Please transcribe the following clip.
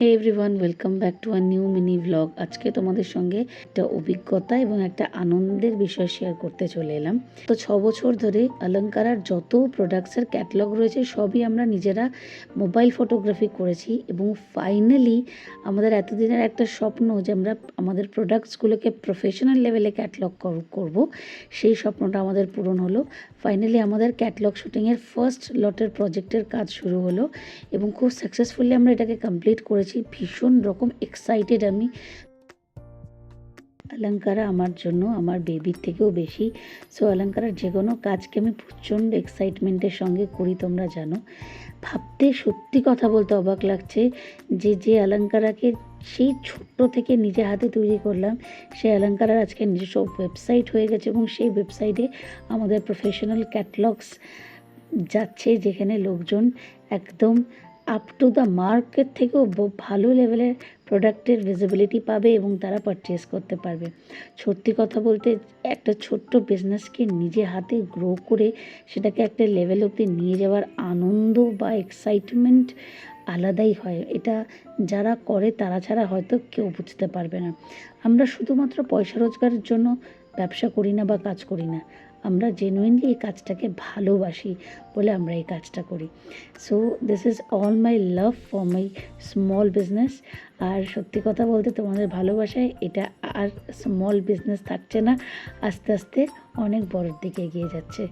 Everyone welcome back to a new mini vlog আজকে তোমাদের সঙ্গে একটা অভিজ্ঞতা এবং একটা আনন্দের বিষয় শেয়ার করতে চলে এলাম। তো ছ বছর ধরে অলঙ্কারার যত প্রোডাক্টসের ক্যাটলগ রয়েছে, সবই আমরা নিজেরা মোবাইল ফটোগ্রাফি করেছি এবং ফাইনালি আমাদের এতদিনের একটা স্বপ্ন যে আমরা আমাদের প্রোডাক্টসগুলোকে প্রফেশনাল লেভেলে ক্যাটালগ করব, সেই স্বপ্নটা আমাদের পূরণ হলো। ফাইনালি আমাদের ক্যাটলগ শুটিংয়ের ফার্স্ট লটের প্রজেক্টের কাজ শুরু হলো এবং খুব সাকসেসফুলি আমরা এটাকে কমপ্লিট করেছি। ভীষণ রকম এক্সাইটেড আমি। অলঙ্কারা আমার জন্য, আমার বেবির থেকেও বেশি। সো অলঙ্কারার যে কোনো কাজকে আমি প্রচণ্ড এক্সাইটমেন্টের সঙ্গে করি, তোমরা জানো। ভাবতে সত্যি কথা বলতে অবাক লাগছে যে যে অলঙ্কারাকে সেই ছোট্ট থেকে নিজে হাতে তৈরি করলাম সেই অলঙ্কারার আজকে নিজস্ব ওয়েবসাইট হয়ে গেছে এবং সেই ওয়েবসাইটে আমাদের প্রফেশনাল ক্যাটলগস যাচ্ছে, যেখানে লোকজন একদম আপ টু দ্য মার্কেট থেকেও ভালো লেভেলের প্রোডাক্টের ভিজিবিলিটি পাবে এবং তারা পারচেস করতে পারবে। সত্যি কথা বলতে, একটা ছোট্ট বিজনেসকে নিজে হাতে গ্রো করে সেটাকে একটা লেভেল অবধি নিয়ে যাওয়ার আনন্দ বা এক্সাইটমেন্ট আলাদাই হয়। এটা যারা করে, তারা ছাড়া হয়তো কেউ বুঝতে পারবে না। আমরা শুধুমাত্র পয়সা রোজগারের জন্য ব্যবসা করি না বা কাজ করি না। আমরা জেনুইনলি এই কাজটাকে ভালোবাসি বলে আমরা এই কাজটা করি। So this is all my love for my small business আর সত্যি কথা বলতে তোমাদের ভালোবাসায় এটা আর স্মল বিজনেস থাকছে না। আস্তে আস্তে অনেক বড়োর দিকে এগিয়ে যাচ্ছে।